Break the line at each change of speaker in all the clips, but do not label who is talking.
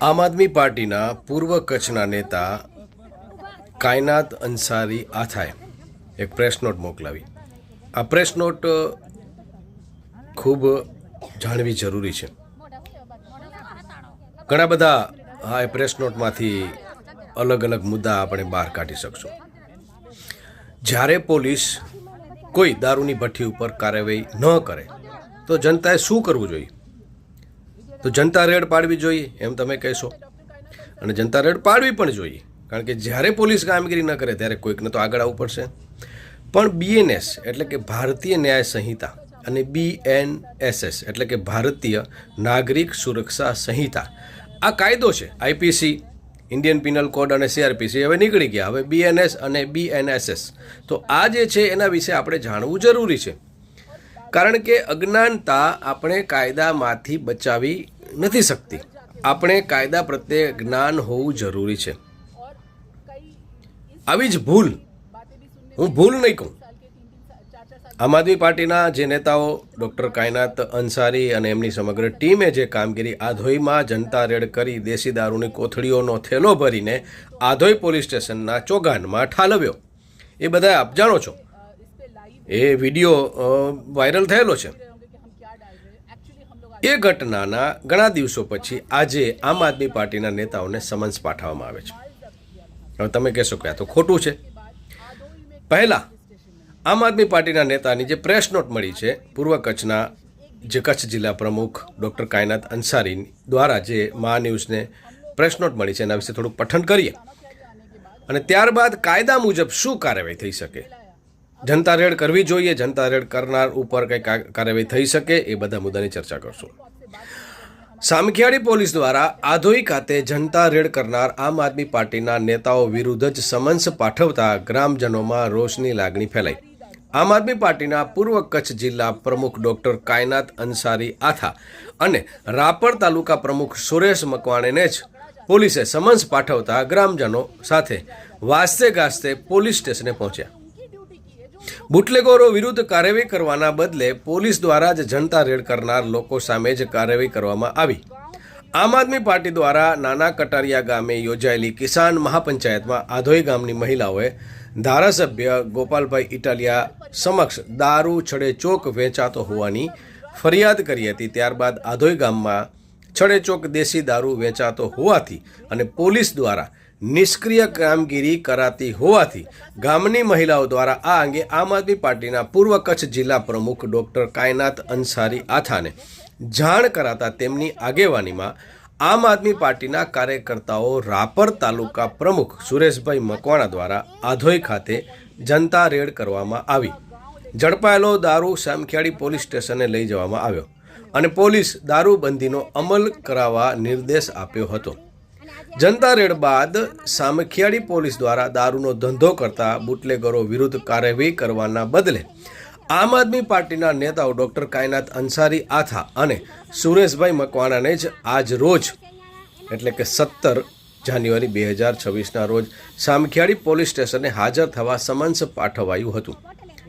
આમ આદમી પાર્ટીના પૂર્વ કચ્છના નેતા કાયનાત અંસારી આથાએ એક પ્રેસ નોટ મોકલાવી. આ પ્રેસ નોટ ખૂબ જાણવી જરૂરી છે. ઘણા બધા આ પ્રેસ નોટમાંથી અલગ અલગ મુદ્દા આપણે બહાર કાઢી શકશું. જ્યારે પોલીસ કોઈ દારૂની ભઠ્ઠી ઉપર કાર્યવાહી ન કરે, તો જનતાએ શું કરવું જોઈએ? તો જનતા રેડ પાડવી જોઈએ, એમ તમે કહેશો. અને જનતા રેડ પાડવી પણ જોઈએ, કારણ કે જ્યારે પોલીસ કામગીરી ન કરે ત્યારે કોઈકને તો આગળ આવવું પડશે. પણ બીએનએસ એટલે કે ભારતીય ન્યાય સંહિતા અને બીએનએસએસ એટલે કે ભારતીય નાગરિક સુરક્ષા સંહિતા. આ કાયદો છે આઈપીસી ઇન્ડિયન પિનલ કોડ અને સીઆરપીસી હવે નીકળી ગયા. હવે બીએનએસ અને બીએનએસએસ તો આ જે છે એના વિશે આપણે જાણવું જરૂરી છે. કારણ કે અજ્ઞાનતા આપણે કાયદામાંથી બચાવી નથી શકતી. આપણે કાયદા પ્રત્યે જ્ઞાન હોવું જરૂરી છે. આવી જ ભૂલ, હું ભૂલ નહીં કહું. આમ આદમી પાર્ટીના જે નેતાઓ, ડૉક્ટર કાયનાત અંસારી અને એમની સમગ્ર ટીમે જે કામગીરી આધોઈમાં જનતા રેડ કરી દેશી દારૂની કોથળીઓનો થેલો ભરીને આધોઈ પોલીસ સ્ટેશનના ચોગાનમાં ઠાલવ્યો. એ બધા આપ જાણો છો. એ વીડિયો વાયરલ થયેલો છે. એ ઘટનાના ઘણા દિવસો પછી આજે આમ આદમી પાર્ટીના નેતાઓને સમન્સ પાઠવવામાં આવે છે. હવે તમે કહેશો કે આ તો ખોટું છે. પહેલાં, આમ આદમી પાર્ટીના નેતાની જે પ્રેસ નોટ મળી છે, પૂર્વ કચ્છના જે કચ્છ જિલ્લા પ્રમુખ ડૉક્ટર કાયનાત અંસારી દ્વારા જે મહા ન્યૂઝને પ્રેસ નોટ મળી છે, એના વિશે થોડુંક પઠન કરીએ. અને ત્યારબાદ કાયદા મુજબ શું કાર્યવાહી થઈ શકે? જનતા રેડ કરવી જોઈએ, જનતા રેડ કરનાર ઉપર કંઈ કાર્યવાહી થઈ શકે એ બધા મુદ્દાની ચર્ચા કરશું. સામખિયાળી પોલીસ દ્વારા આધોઈ ખાતે જનતા રેડ કરનાર આમ આદમી પાર્ટીના નેતાઓ વિરુદ્ધ જ સમન્સ પાઠવતા ગ્રામજનોમાં રોષની લાગણી ફેલાઈ. આમ આદમી પાર્ટીના પૂર્વ કચ્છ જિલ્લા પ્રમુખ ડોક્ટર કાયનાત અંસારી આથા અને રાપર તાલુકા પ્રમુખ સુરેશ મકવાણેને જ પોલીસે સમન્સ પાઠવતા ગ્રામજનો સાથે વાસ્તે ગાસ્તે પોલીસ સ્ટેશને પહોંચ્યા. બુટલેગોરો વિરુદ્ધ કાર્યવાહી કરવાના બદલે પોલીસ દ્વારા જ જનતા રેડ કરનાર લોકો સામે જ કાર્યવાહી કરવામાં આવી. આમ આદમી પાર્ટી દ્વારા નાના કટારિયા ગામે યોજાયેલી કિસાન મહાપંચાયતમાં આધોઈ ગામની મહિલાઓએ ધારાસભ્ય ગોપાલભાઈ ઇટાલિયા સમક્ષ દારૂ છડે ચોક વેચાતો હોવાની ફરિયાદ કરી હતી. ત્યારબાદ આધોઈ ગામમાં છડે ચોક દેશી દારૂ વેચાતો હોવાથી અને પોલીસ દ્વારા નિષ્ક્રિય કામગીરી કરાતી હોવાથી ગામની મહિલાઓ દ્વારા આ અંગે આમ આદમી પાર્ટીના પૂર્વ કચ્છ જિલ્લા પ્રમુખ ડોક્ટર કાયનાત અંસારી આથાને જાણ કરાતા તેમની આગેવાનીમાં આમ આદમી પાર્ટીના કાર્યકર્તાઓ રાપર તાલુકા પ્રમુખ સુરેશભાઈ મકવાણા દ્વારા આધોઈ ખાતે જનતા રેડ કરવામાં આવી. ઝડપાયેલો દારૂ સામખિયાળી પોલીસ સ્ટેશને લઈ જવામાં આવ્યો અને પોલીસ દારૂબંધીનો અમલ કરાવવા નિર્દેશ આપ્યો હતો. જનતા રેડ બાદ સામખિયાળી પોલીસ દ્વારા દારૂનો ધંધો કરતા બુટલેગરો વિરુદ્ધ કાર્યવાહી કરવાના બદલે આમ આદમી પાર્ટીના નેતાઓ ડોક્ટર કાયનાત અંસારી આથા અને સુરેશભાઈ મકવાણાને જ આજ રોજ, એટલે કે સત્તર જાન્યુઆરી બે હજાર છવ્વીસના રોજ, સામખિયાળી પોલીસ સ્ટેશને હાજર થવા સમન્સ પાઠવાયું હતું.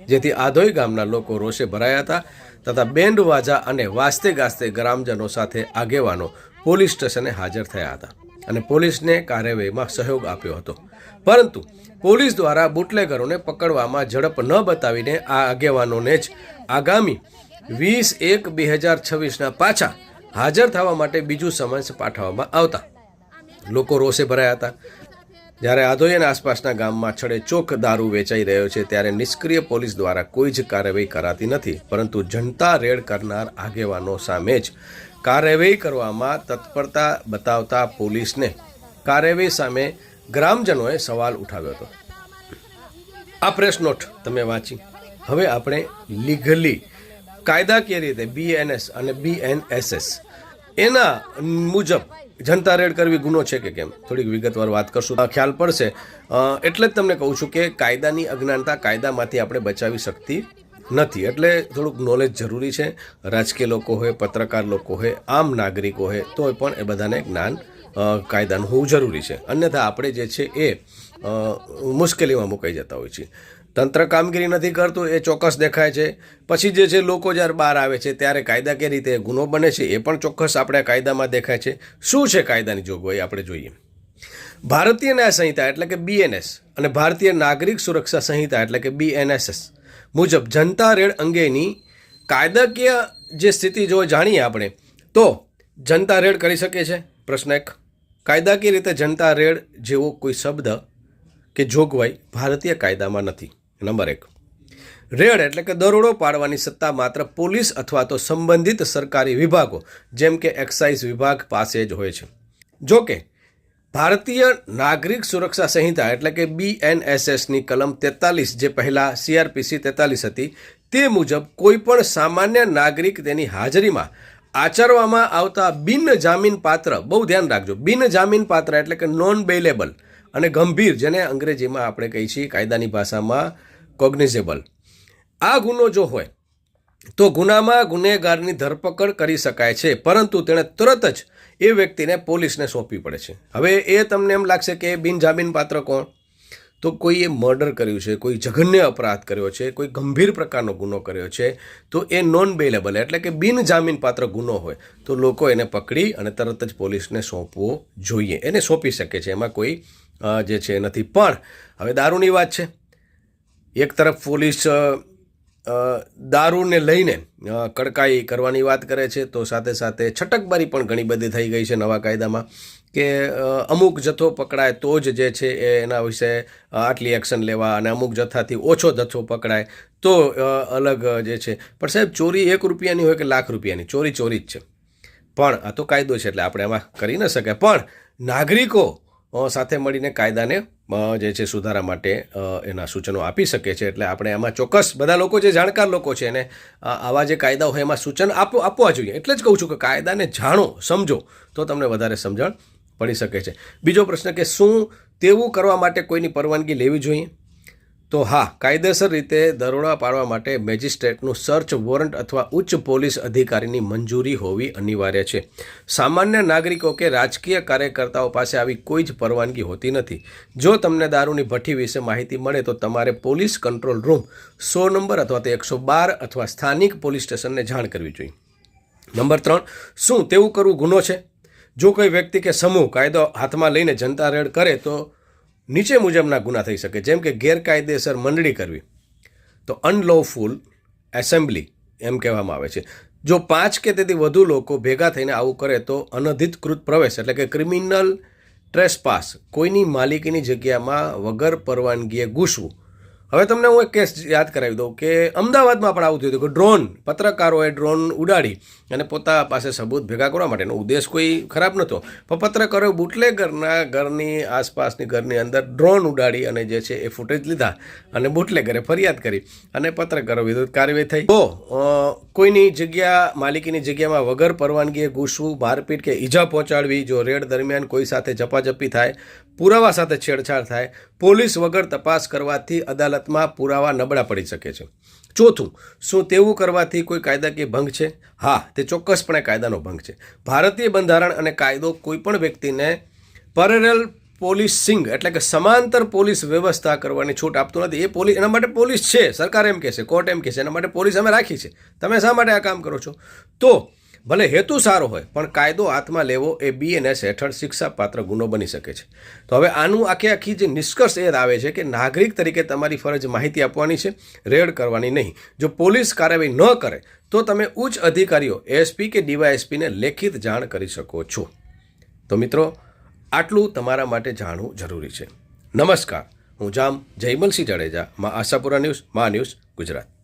જેથી આધોઈ ગામના લોકો રોષે ભરાયા હતા તથા બેન્ડ વાજા અને વાસ્તે ગાસ્તે ગ્રામજનો સાથે આગેવાનો પોલીસ સ્ટેશને હાજર થયા હતા. અને પોલીસને કાર્યવાહીમાં સહયોગ આપ્યો હતો. પરંતુ પોલીસ દ્વારા બુટલેગરોને પકડવામાં ઝડપ ન બતાવીને આ આગેવાનોને જ આગામી વીસ એક બે હજાર છવ્વીસના પાછા હાજર થવા માટે બીજું સમન્સ પાઠવવામાં આવતા. લોકો રોષે ભરાયા હતા. જ્યારે આધોયન આસપાસના ગામમાં છડે ચોક દારૂ વેચાઈ રહ્યો છે, ત્યારે નિષ્ક્રિય પોલીસ દ્વારા કોઈ જ કાર્યવાહી કરાતી નથી, પરંતુ જનતા રેડ કરનાર આગેવાનો સામે જ કાર્યવાહી કરવામાં તત્પરતા બતાવતા પોલીસને કાર્યવાહી સામે ગ્રામજનોએ સવાલ ઉઠાવ્યો હતો. આ પ્રેસ નોટ તમે વાંચી. હવે આપણે લીગલી કાયદાકીય રીતે બીએનએસ અને બીએનએસએસ એના મુજબ જનતા રેડ કરવી ગુનો છે કે કેમ? થોડીક વિગતવાર વાત કરશું. ખ્યાલ પડશે. એટલે જ તમને કહું છું કે કાયદાની અજ્ઞાનતા કાયદામાંથી આપણે બચાવી શકતી નથી. એટલે થોડુંક નોલેજ જરૂરી છે. રાજકીય લોકો હોય, પત્રકાર લોકો હોય, આમ નાગરિકો હોય, તોય પણ એ બધાને જ્ઞાન કાયદાનું હોવું જરૂરી છે. અન્યથા આપણે જે છે એ મુશ્કેલીમાં મુકાઈ જતા હોય છે તંત્ર કામગીરી નથી કરતું, એ ચોક્કસ દેખાય છે. પછી જે છે લોકો જ્યારે બહાર આવે છે, ત્યારે કાયદાકીય રીતે ગુનો બને છે, એ પણ ચોક્કસ આપણે કાયદામાં દેખાય છે. શું છે કાયદાની જોગવાઈ આપણે જોઈએ. ભારતીય ન્યાય સંહિતા એટલે કે બીએનએસ અને ભારતીય નાગરિક સુરક્ષા સંહિતા એટલે કે બીએનએસએસ મુજબ જનતા રેડ અંગેની કાયદાકીય જે સ્થિતિ જો જાણીએ આપણે, તો જનતા રેડ કરી શકે છે? પ્રશ્ન એક. કાયદાકીય રીતે જનતા રેડ જેવો કોઈ શબ્દ કે જોગવાઈ ભારતીય કાયદામાં નથી. નંબર એક. રેડ એટલે કે દરોડો પાડવાની સત્તા માત્ર પોલીસ અથવા તો સંબંધિત સરકારી વિભાગો, જેમ કે એક્સાઇઝ વિભાગ પાસે જ હોય છે. જો કે ભારતીય નાગરિક સુરક્ષા સંહિતા, એટલે કે બીએનએસએસની કલમ તેતાલીસ, જે પહેલાં સીઆરપીસી તેતાલીસ હતી, તે મુજબ કોઈપણ સામાન્ય નાગરિક તેની હાજરીમાં આચરવામાં આવતા બિન જામીન પાત્ર, બહુ ધ્યાન રાખજો બિન જામીન પાત્ર એટલે કે નોન બેલેબલ અને ગંભીર, જેને અંગ્રેજીમાં આપણે કહીએ છીએ કાયદાની ભાષામાં કોગ્નિઝેબલ આ ગુનો જો હોય, તો ગુનામાં ગુનેગારની ધરપકડ કરી શકાય છે, પરંતુ તેણે તરત જ એ વ્યક્તિને પોલીસને સોંપવી પડે છે. હવે એ તમને એમ લાગશે કે બિનજામીન પાત્ર કોણ? તો કોઈએ મર્ડર કર્યું છે, કોઈ જઘન્ય અપરાધ કર્યો છે, કોઈ ગંભીર પ્રકારનો ગુનો કર્યો છે, તો એ નોન બેલેબલ એટલે કે બિનજામીન પાત્ર ગુનો હોય, તો લોકો એને પકડી અને તરત જ પોલીસને સોંપવો જોઈએ. એને સોંપી શકે છે. એમાં કોઈ જે છે નથી. પણ હવે દારૂની વાત છે. એક તરફ પોલીસ દારૂને લઈને કડકાઈ કરવાની વાત કરે છે, તો સાથે સાથે છટકબારી પણ ઘણી બધી થઈ ગઈ છે નવા કાયદામાં કે અમુક જથ્થો પકડાય તો જ જે છે એ એના વિશે આટલી એક્શન લેવા અને અમુક જથ્થાથી ઓછો જથ્થો પકડાય તો અલગ જે છે. પણ સાહેબ, ચોરી એક રૂપિયાની હોય કે લાખ રૂપિયાની? ચોરી ચોરી જ છે. પણ આ તો કાયદો છે એટલે આપણે એમાં કરી ન શકાય. પણ નાગરિકો સાથે મળીને કાયદાને જે છે સુધારા માટે એના સૂચનો આપી શકે છે. એટલે આપણે એમાં ચોક્કસ બધા લોકો જે જાણકાર લોકો છે એને આવા જે કાયદાઓ હોય એમાં સૂચન આપો, આપવા જોઈએ. એટલે જ કહું છું કે કાયદાને જાણો, સમજો, તો તમને વધારે સમજણ પડી શકે છે. બીજો પ્રશ્ન કે શું તેવું કરવા માટે કોઈની પરવાનગી લેવી જોઈએ? તો હા, કાયદેસર રીતે દરોડા પાડવા માટે મેજિસ્ટ્રેટનું સર્ચ વોરંટ અથવા ઉચ્ચ પોલીસ અધિકારીની મંજૂરી હોવી અનિવાર્ય છે. સામાન્ય નાગરિકો કે રાજકીય કાર્યકર્તાઓ પાસે આવી કોઈ જ પરવાનગી હોતી નથી. જો તમને દારૂની ભઠ્ઠી વિશે માહિતી મળે તો તમારે પોલીસ કંટ્રોલ રૂમ, સો નંબર અથવા તો એકસો બાર અથવા સ્થાનિક પોલીસ સ્ટેશનને જાણ કરવી જોઈએ. નંબર ત્રણ, શું તેવું કરવું ગુનો છે? જો કોઈ વ્યક્તિ કે સમૂહ કાયદો હાથમાં લઈને જનતા રેડ કરે તો નીચે મુજબના ગુના થઈ શકે. જેમ કે ગેરકાયદેસર મંડળી કરવી. તો અનલોફુલ એસેમ્બલી એમ કહેવામાં આવે છે. જો પાંચ કે તેથી વધુ લોકો ભેગા થઈને આવું કરે તો અનધિકૃત પ્રવેશ એટલે કે ક્રિમિનલ ટ્રેસપાસ કોઈની માલિકીની જગ્યામાં વગર પરવાનગીએ ઘૂસવું હવે તમને હું એક કેસ યાદ કરાવી દઉં કે અમદાવાદમાં પણ આવું થયું હતું કે ડ્રોન પત્રકારોએ ડ્રોન ઉડાડી અને પોતા પાસે સબૂત ભેગા કરવા માટેનો ઉદ્દેશ કોઈ ખરાબ નહોતો. પણ પત્રકારોએ બુટલેગરના ઘરની આસપાસની ઘરની અંદર ડ્રોન ઉડાડી અને જે છે એ ફૂટેજ લીધા અને બુટલેગરે ફરિયાદ કરી અને પત્રકારો વિરુદ્ધ કાર્યવાહી થઈ. તો કોઈની જગ્યા, માલિકીની જગ્યામાં વગર પરવાનગીએ ઘૂસવું, મારપીટ કે ઈજા પહોંચાડવી, જો રેડ દરમિયાન કોઈ સાથે ઝપાઝપી થાય, પુરાવા સાથે છેડછાડ થાય પોલીસ વગર તપાસ કરવાથી અદાલતમાં પુરાવા નબળા પડી શકે છે. ચોથું, શું તેવું કરવાથી કોઈ કાયદાકીય ભંગ છે? હા, તે ચોક્કસપણે કાયદાનો ભંગ છે. ભારતીય બંધારણ અને કાયદો કોઈપણ વ્યક્તિને પેરેલલ પોલીસિંગ એટલે કે સમાંતર પોલીસ વ્યવસ્થા કરવાની છૂટ આપતું નથી. એ પોલીસ એના માટે પોલીસ છે. સરકાર એમ કહેશે, કોર્ટ એમ કહેશે, એના માટે પોલીસ અમે રાખી છે. તમે શા માટે આ કામ કરો છો? તો ભલે હેતુ સારો હોય, પણ કાયદો હાથમાં લેવો એ બીએનએસ હેઠળ શિક્ષાપાત્ર ગુનો બની શકે છે. તો હવે આનું આખે આખી જે નિષ્કર્ષ એ આવે છે કે નાગરિક તરીકે તમારી ફરજ માહિતી આપવાની છે, રેડ કરવાની નહીં. જો પોલીસ કાર્યવાહી ન કરે, તો તમે ઉચ્ચ અધિકારીઓ એસપી કે ડીવાયએસપીને લેખિત જાણ કરી શકો છો. તો મિત્રો, આટલું તમારા માટે જાણવું જરૂરી છે. નમસ્કાર, હું જામ જયમલસિંહ જાડેજા, મા આશાપુરા ન્યૂઝ, મા ન્યૂઝ ગુજરાત.